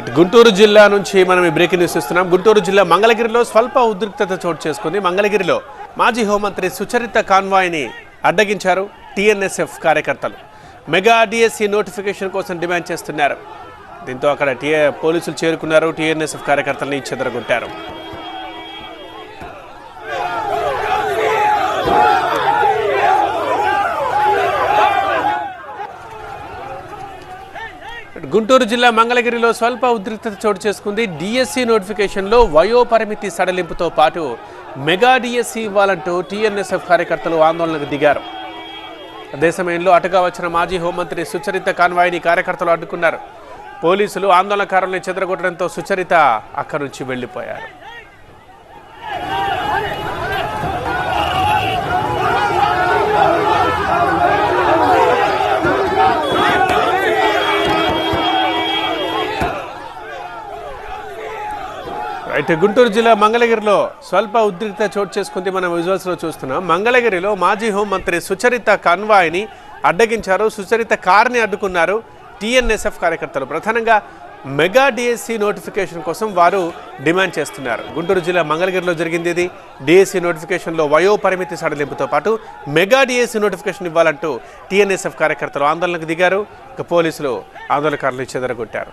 గుంటూరు జిల్లా నుంచి మనం ఈ బ్రేకింగ్ న్యూస్ ఇస్తున్నాం గుంటూరు జిల్లా మంగళగిరిలో స్వల్ప ఉద్రిక్తత చోటు చేసుకుంది. మంగళగిరిలో మాజీ హోంమంత్రి సుచరిత కాన్వాయ్ని అడ్డగించారు టీఎన్ఎస్ఎఫ్ కార్యకర్తలు. మెగా డిఎస్సి నోటిఫికేషన్ కోసం డిమాండ్ చేస్తున్నారు. దీంతో అక్కడ టీఏ పోలీసులు చేరుకున్నారు. టీఎన్ఎస్ఎఫ్ కార్యకర్తలని చెదరగొట్టారు. గుంటూరు జిల్లా మంగళగిరిలో స్వల్ప ఉద్రిక్తత చోటు చేసుకుంది. డిఎస్సి నోటిఫికేషన్లో వయోపరిమితి సడలింపుతో పాటు మెగా డిఎస్సి ఇవ్వాలంటూ టీఎన్ఎస్ఎఫ్ కార్యకర్తలు ఆందోళనకు దిగారు. అదే సమయంలో అటుగా వచ్చిన మాజీ హోంమంత్రి సుచరిత కాన్వాయిని కార్యకర్తలు అడ్డుకున్నారు. పోలీసులు ఆందోళనకారుల్ని చెదరగొట్టడంతో సుచరిత అక్కడి నుంచి వెళ్ళిపోయారు. రైట్ గుంటూరు జిల్లా మంగళగిరిలో స్వల్ప ఉద్రిక్త చోటు చేసుకుంది మనం విజువల్స్లో చూస్తున్నాం. మంగళగిరిలో మాజీ హోంమంత్రి సుచరిత కన్వాయ్ని అడ్డగించారు. సుచరిత కార్ని అడ్డుకున్నారు టీఎన్ఎస్ఎఫ్ కార్యకర్తలు. ప్రధానంగా మెగా డిఎస్సి నోటిఫికేషన్ కోసం వారు డిమాండ్ చేస్తున్నారు. గుంటూరు జిల్లా మంగళగిరిలో జరిగింది ఇది. డిఎస్సి నోటిఫికేషన్లో వయో పరిమితి సడలింపుతో పాటు మెగా డిఎస్సి నోటిఫికేషన్ ఇవ్వాలంటూ టీఎన్ఎస్ఎఫ్ కార్యకర్తలు ఆందోళనకు దిగారు. ఇక పోలీసులు ఆందోళనకారులు చెదరగొట్టారు